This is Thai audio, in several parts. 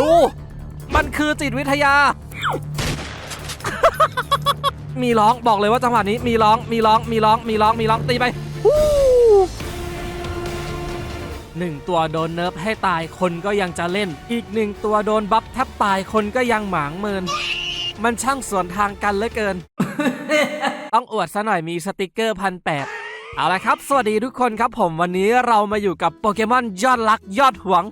ดู มันคือจิตวิทยา มีร้องบอกเลยว่าจังหวะนี้มีร้องมีร้องมีร้องมีร้องมีร้องตีไปหนึ่งตัวโดนเนิร์ฟให้ตายคนก็ยังจะเล่น อีกหนึ่งตัวโดนบัฟแทบตายคนก็ยังหมางเมิน มันช่างสวนทางกันเหลือเกิน ต้องอวดซะหน่อยมีสติกเกอร์พันแปดเอาละครับ สวัสดีทุกคนครับผมวันนี้เรามาอยู่กับโปเกมอนยอดรักยอดหวง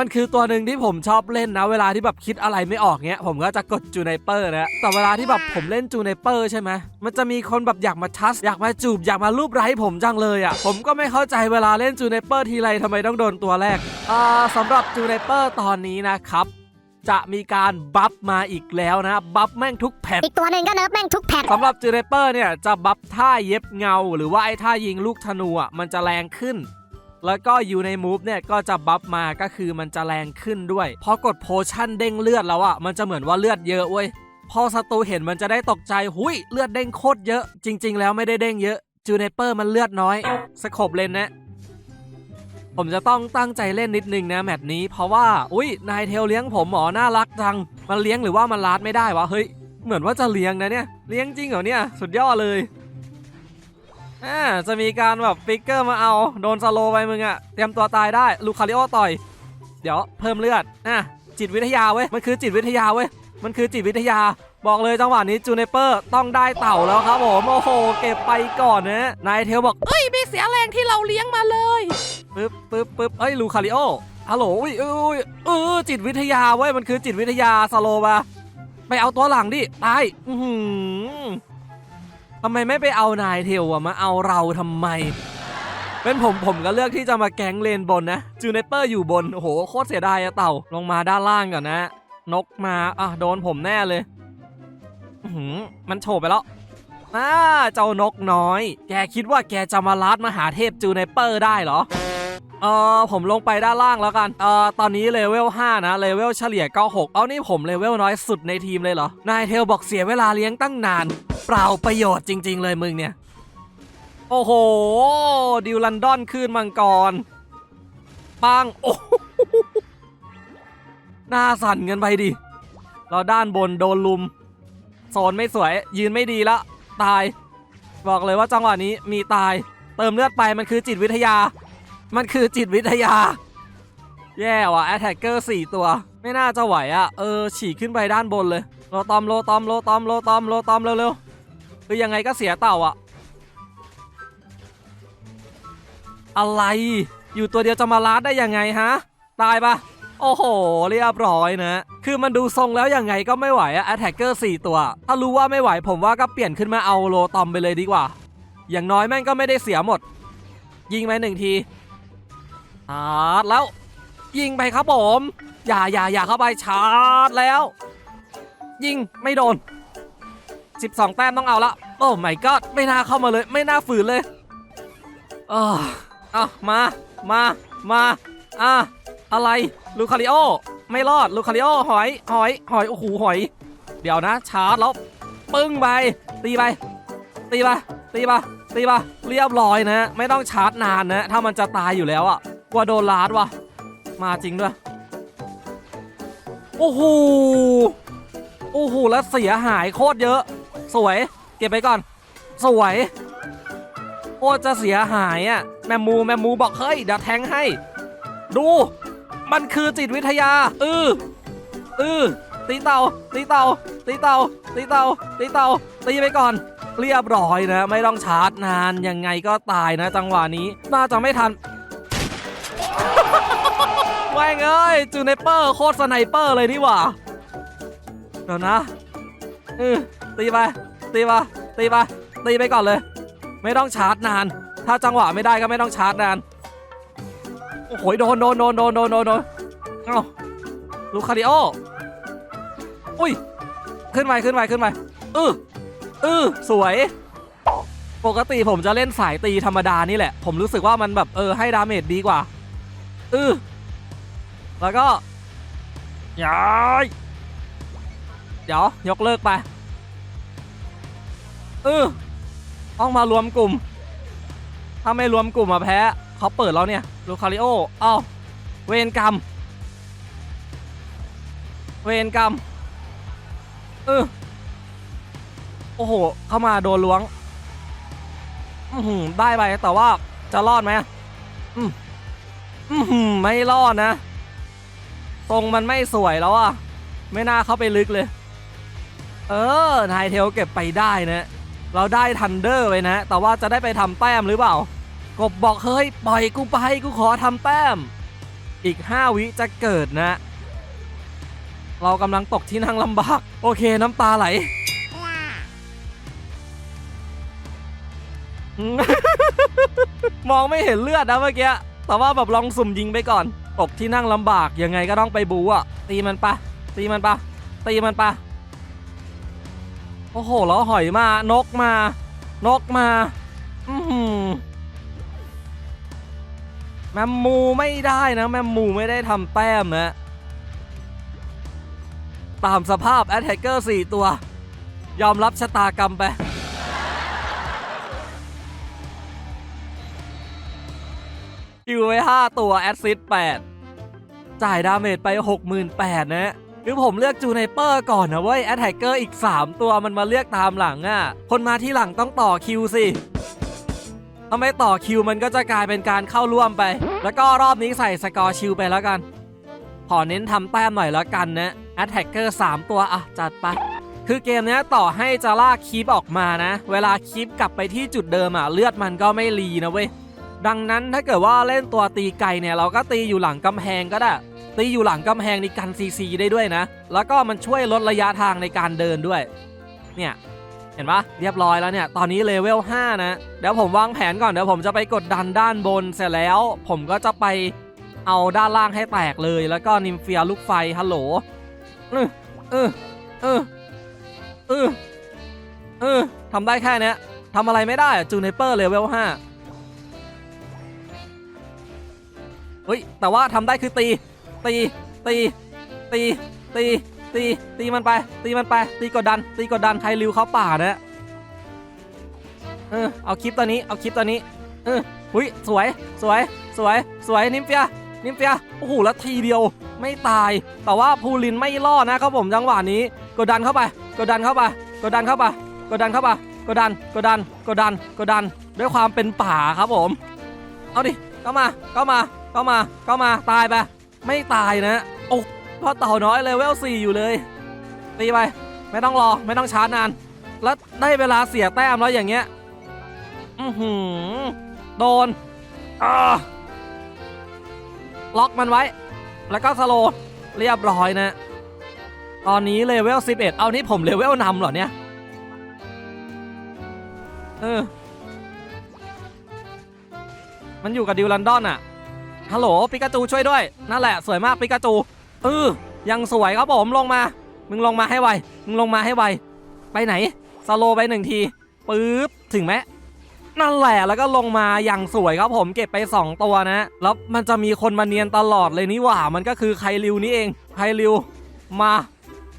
มันคือตัวหนึ่งที่ผมชอบเล่นนะ เวลาที่แบบคิดอะไรไม่ออกเนี้ย ผมก็จะกดจูไนเปอร์นะแต่เวลาที่แบบผมเล่นจูไนเปอร์ใช่ไหมมันจะมีคนแบบอยากมาทัชอยากมาจูบอยากมารูปไร้ผมจังเลยอะผมก็ไม่เข้าใจเวลาเล่นจูไนเปอร์ทีไรทำไมต้องโดนตัวแรกอ่าสำหรับจูไนเปอร์ตอนนี้นะครับจะมีการบัฟมาอีกแล้วนะบัฟแม่งทุกแผ่นอีกตัวหนึ่งก็เนิร์ฟแม่งทุกแพทสำหรับจูเนเปอร์เนี่ยจะบัฟท่าเย็บเงา หรือว่าไอ้ท่ายิงลูกธนูอะมันจะแรงขึ้น แล้วก็อยู่ในมูฟเนี่ยก็จะบัฟมาก็คือมันจะแรงขึ้นด้วย พอกดโพชั่นเด้งเลือดแล้วอะมันจะเหมือนว่าเลือดเยอะเว้ยพอศัตรูเห็นมันจะได้ตกใจหุยเลือดเด้งโคตรเยอะ จริง ๆ แล้วไม่ได้เด้งเยอะจูเนเปอร์มันเลือดน้อยสโคบเลนนะผมจะต้องตั้งใจเล่นนิดนึงนะแมตช์นี้เพราะว่าอุ้ยนายเทลเลี้ยงผมหมอน่ารักจัง มันเลี้ยงหรือว่ามันลาดไม่ได้วะเฮ้ยเหมือนว่าจะเลี้ยงนะเนี่ยเลี้ยงจริงเหรอเนี่ยสุดยอดเลย อ่าจะมีการแบบฟิกเกอร์มาเอา โดนสโลไปมึงอะเตรียมตัวตายได้ลูคาริโอต่อย เดี๋ยวเพิ่มเลือดอะจิตวิทยาเว้ย มันคือจิตวิทยาเว้ย มันคือจิตวิทยา บอกเลยจังหวะนี้จูเนเปอร์ต้องได้เต่าแล้วครับผมโอ้โห เก็บไปก่อนนะนายเทลบอกเอ้ยไม่เสียแรงที่เราเลี้ยงมาเลยปึ๊บปึ๊บปึ๊บเอ้ยลูคาริโอฮัลโหลอุ้ยอุ้ยเออจิตวิทยาเว้ยมันคือจิตวิทยาสโลมาไปเอาตัวหลังดิตายอือหือ ทำไมไม่ไปเอานายเทลอะมาเอาเราทำไม เป็นผมผมก็เลือกที่จะมาแก๊งเลนบนนะจูเนเปอร์อยู่บนโอ้โหโคตรเสียดายอะเต่าลงมาด้านล่างก่อนนะ นกมาอะโดนผมแน่เลยหือมันโฉบไปแล้วอ่าเจ้านกน้อย แกคิดว่าแกจะมาลัดมหาเทพจูเนเปอร์ได้เหรอเออผมลงไปด้านล่างแล้วกันเออตอนนี้เลเวล5นะเลเวลเฉลี่ย96เอานี่ผมเลเวลน้อยสุดในทีมเลยเหรอนายเทลบอกเสียเวลาเลี้ยงตั้งนาน ปล่าประโยชน์จริง ๆ เลยมึงเนี่ย โอ้โห ดิวลันดอนขึ้นมังกรปังโอ้โหหน้าสั่นกันไปดิ เราด้านบนโดนลุม โซนไม่สวย ยืนไม่ดีละ ตาย บอกเลยว่าจังหวะนี้มีตาย เติมเลือดไปมันคือจิตวิทยา มันคือจิตวิทยา แย่ว่ะแอตแทกเกอร์สี่ตัว ไม่น่าจะไหวอะ เออ ฉีกขึ้นไปด้านบนเลย โลตอมโลตอมโลตอมโลตอมโลตอมเร็วๆ คือยังไงก็เสียเต่าอะอะไร อยู่ตัวเดียวจะมาลาดได้ยังไงฮะ ตายปะโอ้โห เรียบร้อยนะ คือมันดูทรงแล้วยังไงก็ไม่ไหวอะแอตแทกเกอร์สี่ตัว ถ้ารู้ว่าไม่ไหวผมว่าก็เปลี่ยนขึ้นมาเอาโลตอมไปเลยดีกว่า อย่างน้อยแม่งก็ไม่ได้เสียหมด ยิงไปหนึ่งทีชาร์จแล้ว ยิงไปครับผม อย่าอย่าอย่าเข้าไปชาร์จแล้ว ยิงไม่โดน 12 แต้มต้องเอาละโอ้ไม่ก็ไม่น่าเข้ามาเลย ไม่น่าฝืนเลยเออเอามา มา มาอะอะไรลูคาริโอ ไม่รอดลูคาริโอหอย หอย หอย โอ้โหหอย เดี๋ยวนะชาร์จแล้วปึ้งไป ตีไป ตีไป ตีไป ตีไป เรียบร้อยนะ ไม่ต้องชาร์จนานนะ ถ้ามันจะตายอยู่แล้วอะกลัวโดนลาดวะมาจริงด้วย โอ้โห โอ้โห แล้วเสียหายโคตรเยอะ สวย เก็บไปก่อน สวยโคตรจะเสียหายอะแมมมูแมมมูบอกเฮ้ยเดี๋ยวแทงให้ ดู มันคือจิตวิทยาเออเออตีเต่าตีเต่าตีเต่าตีเต่าตีเต่าตีไปก่อน เรียบร้อยนะ ไม่ต้องชาร์จนานยังไงก็ตายนะ จังหวะนี้น่าจะไม่ทันแม่งเอ้ยจูเนเปอร์โคตรสไนเปอร์เลยนี่หว่าเดี๋ยวนะเออตีไป ตีไปตีไปตีไปก่อนเลย ไม่ต้องชาร์จนาน ถ้าจังหวะไม่ได้ก็ไม่ต้องชาร์จนานโอ้โหโดนโดนโดนโดนโดนโดนโดนเอ้าลูคาริโออุ้ยขึ้นไปขึ้นไปขึ้นไปเออเออสวย ปกติผมจะเล่นสายตีธรรมดานี่แหละ ผมรู้สึกว่ามันแบบเออให้ดาเมจดีกว่าเออแล้วก็ย้ายเดี๋ยวยกเลิกไป เออต้องมารวมกลุ่ม ถ้าไม่รวมกลุ่มอะแพ้เขาเปิดแล้วเนี่ยลูคาริโอเอ้าเวรกรรม เวรกรรมเออโอ้โห เข้ามาโดนล้วงอือหือได้ไปแต่ว่าจะรอดไหมอืมอือหือไม่รอดนะทรงมันไม่สวยแล้วอะไม่น่าเข้าไปลึกเลย เออนายเทลเก็บไปได้นะ เราได้ทันเดอร์ไปนะ แต่ว่าจะได้ไปทำแต้มหรือเปล่า กบบอกเฮ้ยปล่อยกูไปกูขอทำแต้ม อีก 5 วิจะเกิดนะ เรากำลังตกที่นั่งลำบาก โอเคน้ำตาไหลมมองไม่เห็นเลือดนะเมื่อกี้ แต่ว่าแบบลองสุ่มยิงไปก่อน ตกที่นั่งลำบากยังไงก็ต้องไปบูอะ ตีมันปะตีมันปะตีมันปะ โอ้โหแล้วหอยมานกมานกมาอือหือแมมมูไม่ได้นะแมมมูไม่ได้ทำแต้มนะตามสภาพแอ t แทกเกอร์4ตัว ยอมรับชะตากรรมไปคิวไว้ 5 ตัว แอดซิด8จ่ายดาเมจไป 68,000นะ คือผมเลือกจูไนเปอร์ก่อนนะเว้ยแอ t แทกเกอร์อีก 3 ตัวมันมาเลือกตามหลังอะ่ะ คนมาที่หลังต้องต่อคิวสิถ้าไมต่อคิวมันก็จะกลายเป็นการเข้าร่วมไป แล้วก็รอบนี้ใส่สกอร์ชิลไปแล้วกัน ขอเน้นทำแต้มหน่อยแล้วกันนะแอ t แทกเกอร์3ตัวอะจัดไปคือเกมนี้ต่อให้จะลากคีปออกมานะ เวลาคีปกลับไปที่จุดเดิมอะเลือดมันก็ไม่รีนะเว้ย ดังนั้นถ้าเกิดว่าเล่นตัวตีไกลเนี่ยเราก็ตีอยู่หลังกำแพงก็ได้ ตีอยู่หลังกำแพงในกันซีซีได้ด้วยนะ แล้วก็มันช่วยลดระยะทางในการเดินด้วย เนี่ยเห็นปะเรียบร้อยแล้วเนี่ย ตอนนี้เลเวล 5 นะ เดี๋ยวผมวางแผนก่อน เดี๋ยวผมจะไปกดดันด้านบนเสร็จแล้ว ผมก็จะไปเอาด้านล่างให้แตกเลย แล้วก็นิมเฟียลูกไฟฮัลโหลเออเออเออเออเออทำได้แค่เนี้ยทำอะไรไม่ได้จูเนเปอร์เลเวล 5 เฮ้ย แต่ว่าทำได้คือตี ตีตีตีตีตีตีมันไปตีมันไปตีกดดัน ตีกดดันใครริวเขาป่านะเออเอาคลิปตัวนี้เอาคลิปตัวนี้เออหุยสวยสวยสวยสวยนิมเฟียนิมเฟียโอ้โหแล้วทีเดียวไม่ตาย แต่ว่าภูลินไม่รอดนะครับผมจังหวะนี้กดดันเข้าไปกดดันเข้าไปกดดันเข้าไปกดดันเข้าไปกดดันกดดันกดดันกดดันด้วยความเป็นป่าครับผม เอาดิเข้ามาเข้ามาเข้ามาเข้ามาตายไป ไม่ตายนะโอ้พ่อเต่าน้อยเลยเวล4อยู่เลยตีไปไม่ต้องรอไม่ต้องช้านาน แล้วได้เวลาเสียแต้มแล้วอย่างเงี้ยอือหือโดนอ่าล็อกมันไว้ แล้วก็สโลเรียบร้อยนะ ตอนนี้เลเวล 11 เอานี่ผมเลเวลนำเหรอเนี่ย เออ มันอยู่กับดิวลันดอนอะ ฮัลโหลปิกาจูช่วยด้วย นั่นแหละสวยมากปิกาจูเออยังสวยครับผมลงมา มึงลงมาให้ไว มึงลงมาให้ไว ไปไหนสโลไปหนึ่งทีปึ๊บถึงไหมนั่นแหละแล้วก็ลงมาอย่างสวยครับผมเก็บไป 2 ตัวนะ แล้วมันจะมีคนมาเนียนตลอดเลยนี่หว่า มันก็คือไคริวนี่เองไคริวมา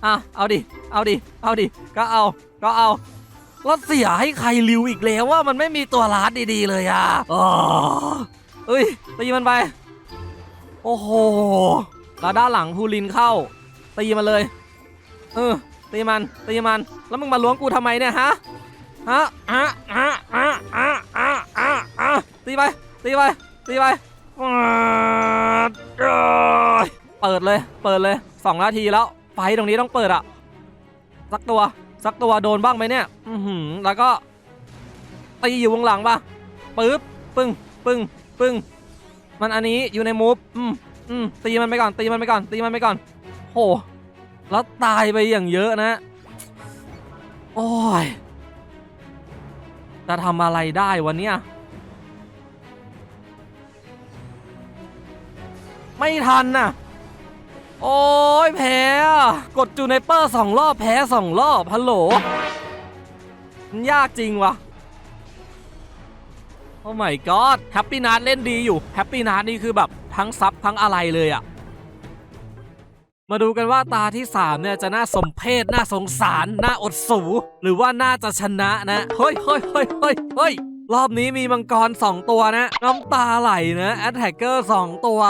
อะเอาดิ เอาดิ เอาดิ ก็เอา ก็เอาแล้วเสียให้ใครริวอีกแล้วว่ามันไม่มีตัวลาดดีๆเลยอะอ๋อเอ้ยตีมันไป โอ้โหแล้วด้านหลังพูลินเข้า ตีมันเลย เออ ตีมันตีมัน แล้วมึงมาล้วงกูทำไมเนี่ยฮะฮะอะอะอะอะอะอะอะตีไปตีไปตีไปเปิดเลย เปิดเลยสองนาทีแล้วไฟตรงนี้ต้องเปิดอะสักตัวสักตัวโดนบ้างไหมเนี่ย อือหือแล้วก็ตีอยู่วงหลังปะปึ๊บปึ้งปึ้งปึ้ง มันอันนี้อยู่ในมูฟอืมอืมตีมันไปก่อน ตีมันไปก่อน ตีมันไปก่อน โห แล้วตายไปอย่างเยอะนะ โอ้ย จะทำอะไรได้วันเนี้ยไม่ทันน่ะ โอ้ยแพ้ กดจูเนเปอร์สองรอบแพ้สองรอบฮัลโหล มันยากจริงวะ โอ้ my god แฮปปี้นาร์เล่นดีอยู่แฮปปี้นาร์นี่คือแบบทั้งซับทั้งอะไรเลยอะมาดูกันว่าตาที่ 3 เนี่ย จะน่าสมเพชน่าสงสาร น่าอดสู หรือว่าน่าจะชนะนะ เฮ้ยเฮ้ยเฮ้ยเฮ้ยเฮ้ยรอบนี้มีมังกร 2 ตัวนะ น้ำตาไหลนะแอตแทกเกอร์2ตัว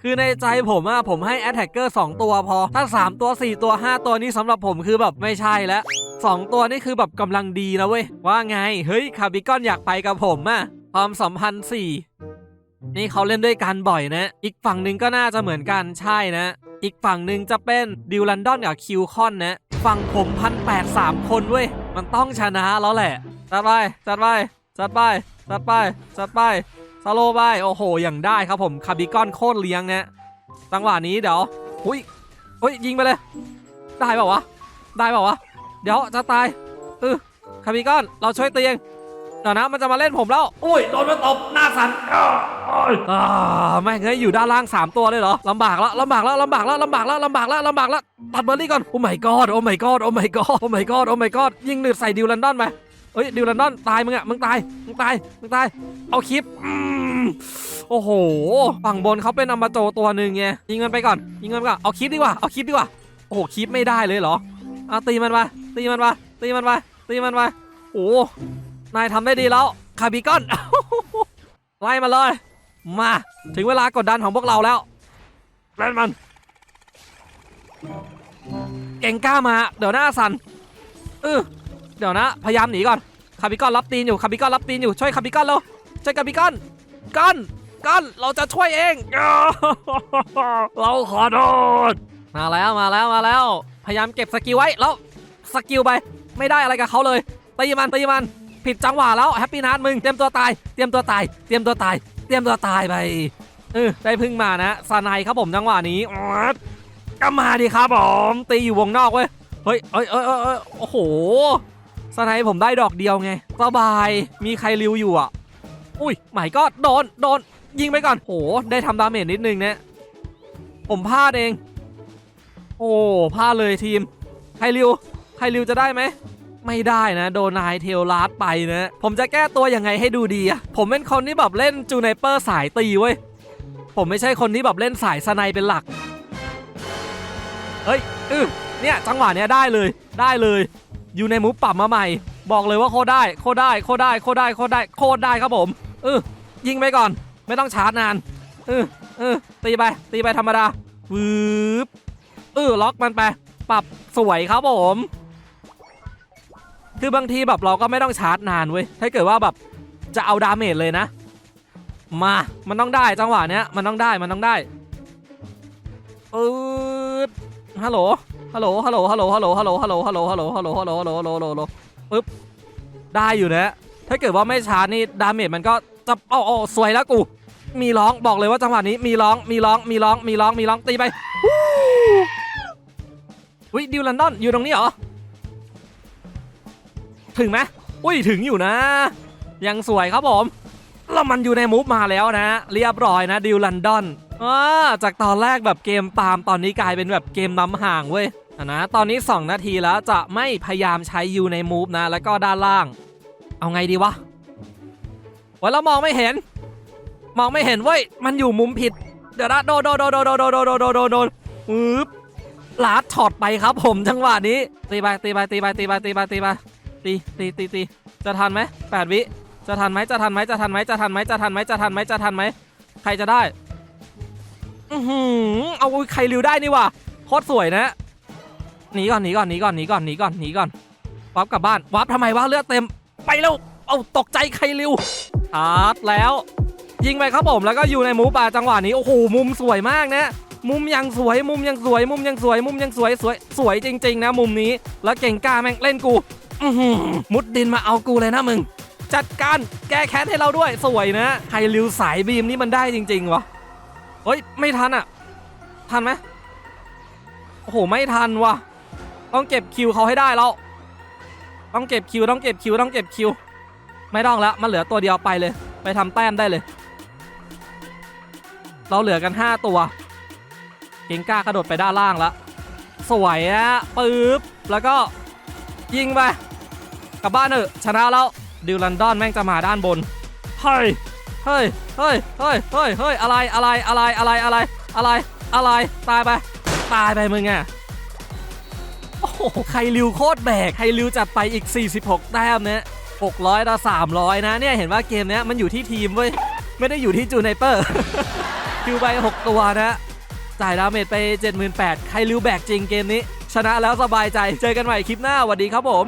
คือในใจผมอะผมให้แอตแทกเกอร์2ตัวพอ ถ้า 3 ตัว 4 ตัว 5 ตัวนี้สำหรับผมคือแบบไม่ใช่แล้ว 2 ตัวนี่คือแบบกำลังดีนะเว้ย ว่าไง เฮ้ยคาร์บิกอนอยากไปกับผมอะความสัมพันธ์4นี่เขาเล่นด้วยกันบ่อยนะ อีกฝั่งหนึ่งก็น่าจะเหมือนกันใช่นะ อีกฝั่งหนึ่งจะเป็นดิวลันดอนกับคิวคอนนะ ฝั่งผมพันแปดสามคนเว้ย มันต้องชนะแล้วแหละ จัดไป จัดไป จัดไป จัดไป จัดไปสโลว์ไปโอ้โห อย่างได้ครับผมคาร์บิกอนโคตรเลี้ยงนะจังหวะนี้เดี๋ยวอุ้ยอุ้ยยิงไปเลย ได้เปล่าวะ ได้เปล่าวะ เดี๋ยวจะตายเออคาร์บิกอนเราช่วยเตียงเดี๋ยวนะมันจะมาเล่นผมแล้วอุ้ยโดนมาตบหน้าสันอ้าวอ่าแม่งเฮ้ยอยู่ด้านล่าง 3 ตัวเลยเหรอลำบากแล้วลำบากแล้วลำบากแล้วลำบากแล้วลำบากแล้วลำบากแล้วตัดเบอร์รี่ก่อนโอ้ my god โอ้ my god โอ้ my god โอ้ my god โอ้ my god ยิงหนืดใส่ดิวลันดอนไปเฮ้ยดิวลันดอนตายมึงอะมึงตายมึงตายมึงตายเอาคลิปอืมโอ้โหฝั่งบนเขาเป็นอมาโจตัวหนึ่งไงยิงมันไปก่อนยิงมันไปก่อนเอาคลิปดีกว่าเอาคลิปดีกว่าโอ้โหคลิปไม่ได้เลยเหรอ เอาตีมันไปตีมันไปตีมันไปตีมันไปโอ้นายทำได้ดีแล้วคาร์บิกอนไล่มาเลย มาถึงเวลากดดันของพวกเราแล้วเล่นมัน เก่งกล้ามาเดี๋ยวหน้าสันเออเดี๋ยวนะพยายามหนีก่อนคาร์บิกอนรับตีนอยู่คาร์บิกอนรับตีนอยู่ช่วยคาร์บิกอนเร็วช่วยคาร์บิกอนก้อนก้อนเราจะช่วยเอง เราขอโทษมาแล้วมาแล้วมาแล้ว พยายามเก็บสกิลไว้แล้วสกิลไป ไม่ได้อะไรกับเขาเลยตีมันตีมัน ผิดจังหวะแล้วแฮปปี้นัทมึงเตรียมตัวตายเตรียมตัวตายเตรียมตัวตายเตรียมตัวตายไปเออได้พึ่งมานะซานายครับผมจังหวะนี้ก็มาดิครับผมตีอยู่วงนอกเว้ยเฮ้ยเอ้ยเอ้ยเอ้ยเอ้ยโอ้โหซานายผมได้ดอกเดียวไงสบายมีใครริวอยู่อะ อุ้ยหมายก็โดนโดนยิงไปก่อนโหได้ทำดาเมจนิดนึงนะผมพลาดเอง โอ้พลาดเลยทีมใคริวใคริวจะได้ไหม ไม่ได้นะ โดนายเทลลาดไปนะ ผมจะแก้ตัวยังไงให้ดูดีอะผมเป็นคนที่แบบเล่นจูไนเปอร์สายตีเว้ย ผมไม่ใช่คนที่แบบเล่นสายสไนเป็นหลัก เฮ้ยอือเนี่ยจังหวะเนี้ยได้เลยได้เลยอยู่ในมูฟปรับมาใหม่ บอกเลยว่าโคได้โคได้โคได้โคได้โคได้โคได้ครับผมเออยิงไปก่อน ไม่ต้องชาร์จนานเออเออตีไปตีไปธรรมดาวืบ ออล็อกมันไป ปรับสวยครับผม คือบางทีแบบเราก็ไม่ต้องชาร์จนานเว้ย ถ้าเกิดว่าแบบจะเอาดาเมจเลยนะ มา มันต้องได้จังหวะเนี้ย มันต้องได้ มันต้องได้อืดฮัลโหลฮัลโหล ฮัลโหล ฮัลโหล ฮัลโหล ฮัลโหล ฮัลโหล ฮัลโหล ฮัลโหล ฮัลโหล ฮัลโหล ฮัลโหล ฮัลโหล ฮัลโหล ฮัลโหลปึ๊บ ได้อยู่นะ ถ้าเกิดว่าไม่ชาร์จนี่ดาเมจมันก็จะเอาเอาสวยแล้วกู มีร้องบอกเลยว่าจังหวะนี้มีร้อง มีร้อง มีร้อง มีร้อง มีร้อง ตีไป วู้วิดิวลันดอนอยู่ตรงนี้เหรอ ถึงไหมอุ้ยถึงอยู่นะ ยังสวยครับผมแล้วมันอยู่ในมูฟมาแล้วนะ เรียบร้อยนะดิวลันดอนอ่าจากตอนแรกแบบเกมตามตอนนี้กลายเป็นแบบเกมน้ำห่างเว้ยนะตอนนี้ 2 นาทีแล้วจะไม่พยายามใช้ยูในมูฟนะ แล้วก็ด้านล่าง เอาไงดีวะวะแล้วมองไม่เห็น มองไม่เห็นเว้ยมันอยู่มุมผิด เดี๋ยวนะโดนโดนโดนโดนโดนโดนโดนโดนโดนโดนโดนปึ๊บ ลาดช็อตไปครับผมจังหวะนี้ ตีไปตีไปตีไปตีไปตีไปตีไปตีตีตีตีจะทันไหมแปดวิจะทันไหมจะทันไหมจะทันไหมจะทันไหมจะทันไหมจะทันไหมจะทันไหมใครจะได้อือหือเอาใครริวได้นี่ว่ะโคตรสวยนะหนีก่อนหนีก่อนหนีก่อนหนีก่อนหนีก่อนหนีก่อนวับกลับบ้านวับทำไมวะเลือดเต็มไปเร็วเอาตกใจใครริวอาร์ตแล้ว ยิงไปครับผมแล้วก็อยู่ในมูปาจังหวะนี้โอ้โหมุมสวยมากนะ มุมยังสวย มุมยังสวย มุมยังสวย มุมยังสวย สวย สวยจริง ๆ นะ มุมนี้ แล้วเก่งกล้าแม่งเล่นกูมุดดินมาเอากูเลยนะมึง จัดการแก้แค้นให้เราด้วย สวยนะไฮริวสายบีมนี่มันได้จริงๆวะเฮ้ย ไม่ทันอะ ทันไหมโอ้โห ไม่ทันวะต้องเก็บคิวเขาให้ได้แล้วต้องเก็บคิว ต้องเก็บคิว ต้องเก็บคิว ไม่ต้องแล้ว มันเหลือตัวเดียวไปเลย ไปทำแต้มได้เลย เราเหลือกัน 5 ตัว เกงกล้ากระโดดไปด้านล่างแล้วสวยอะปึ๊บแล้วก็ยิงไปกลับบ้านเถอะชนะแล้วดิวลันดอนแม่งจะมาด้านบนเฮ้ยเฮ้ยเฮ้ยเฮ้ยเฮ้ยเฮ้ยอะไรอะไรอะไรอะไรอะไรอะไรอะไรตายไปตายไปมึงอะโอ้โหใครริวโคตรแบกใครริวจัดไปอีก 46 แต้มเนี่ย600ต่อ300 นะเนี่ยเห็นว่าเกมเนี้ยมันอยู่ที่ทีมเว้ยไม่ได้อยู่ที่จูไนเปอร์คิวไป 6 ตัวนะ จ่ายดาเมจไป 78,000ใครริวแบกจริงเกมนี้ ชนะแล้วสบายใจเจอกันใหม่คลิปหน้าสวัสดีครับผม